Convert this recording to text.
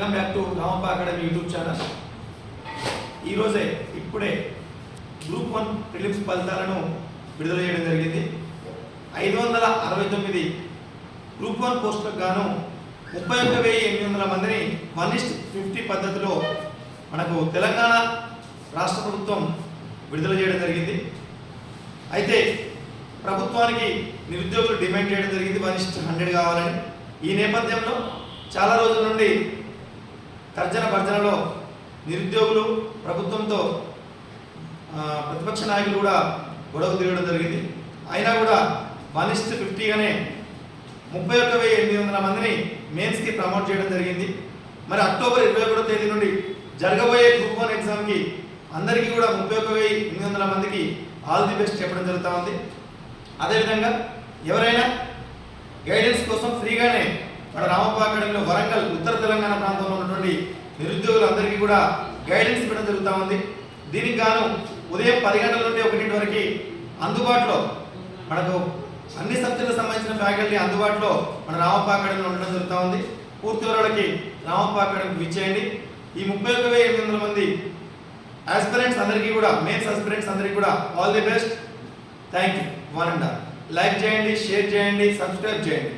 Welcome back to Ramappa academy YouTube channel. ఈరోజే ఇప్పుడే group one prelims ఫలితాలను విడుదల చేయడం జరిగింది. ఐదు వందల అరవై తొమ్మిది గ్రూప్ వన్ పోస్టులకు గాను ముప్పై ఒక్క వెయ్యి ఎనిమిది వందల మందిని వన్ ఇస్ట్ ఫిఫ్టీ పద్ధతిలో మనకు తెలంగాణ రాష్ట్ర ప్రభుత్వం విడుదల చేయడం జరిగింది. అయితే ప్రభుత్వానికి నిరుద్యోగులు డిమాండ్ చేయడం జరిగింది. వన్ ఇస్ట్ హండ్రెడ్ కావాలని. ఈ నేపథ్యంలో చాలా రోజుల నుండి తర్జన భర్జనలో నిరుద్యోగులు ప్రభుత్వంతో ప్రతిపక్ష నాయకులు కూడా గొడవ తిరగడం జరిగింది. అయినా కూడా వన్ ఇస్ట్ ఫిఫ్టీగానే ముప్పై ఒక్క వెయ్యి ఎనిమిది వందల మందిని మెయిన్స్కి ప్రమోట్ చేయడం జరిగింది. మరి అక్టోబర్ ఇరవై ఒకటో తేదీ నుండి జరగబోయే గ్రూప్ వన్ ఎగ్జామ్కి అందరికీ కూడా ముప్పై ఒక్క వెయ్యి ఎనిమిది వందల మందికి ఆల్ ది బెస్ట్ చెప్పడం జరుగుతూ ఉంది. అదేవిధంగా ఎవరైనా గైడెన్స్ కోసం ఫ్రీగా మన రామప్ప అకాడమీలో వరంగల్ ఉత్తర తెలంగాణ ప్రాంతంలో ఉన్నటువంటి నిరుద్యోగులందరికీ కూడా గైడెన్స్ ఇవ్వడం జరుగుతూ ఉంది. దీనికి గాను ఉదయం పది గంటల నుండి ఒకటింటి వరకు అందుబాటులో మనకు అన్ని సబ్జెక్టులకు సంబంధించిన ఫ్యాకల్టీ అందుబాటులో మన రామప్ప అకాడమీలో ఉండడం జరుగుతూ ఉంది. పూర్తి వివరాలకి రామప్ప అకాడమీకి విచ్చేయండి ఈ ముప్పై ఒక్క వెయ్యి ఎనిమిది వందల మంది ఆస్పిరెంట్స్ అందరికీ కూడా మెయిన్స్ ఆస్పిరెంట్స్ అందరికీ కూడా all the best thank you one and like చేయండి షేర్ చేయండి సబ్స్క్రైబ్ చేయండి.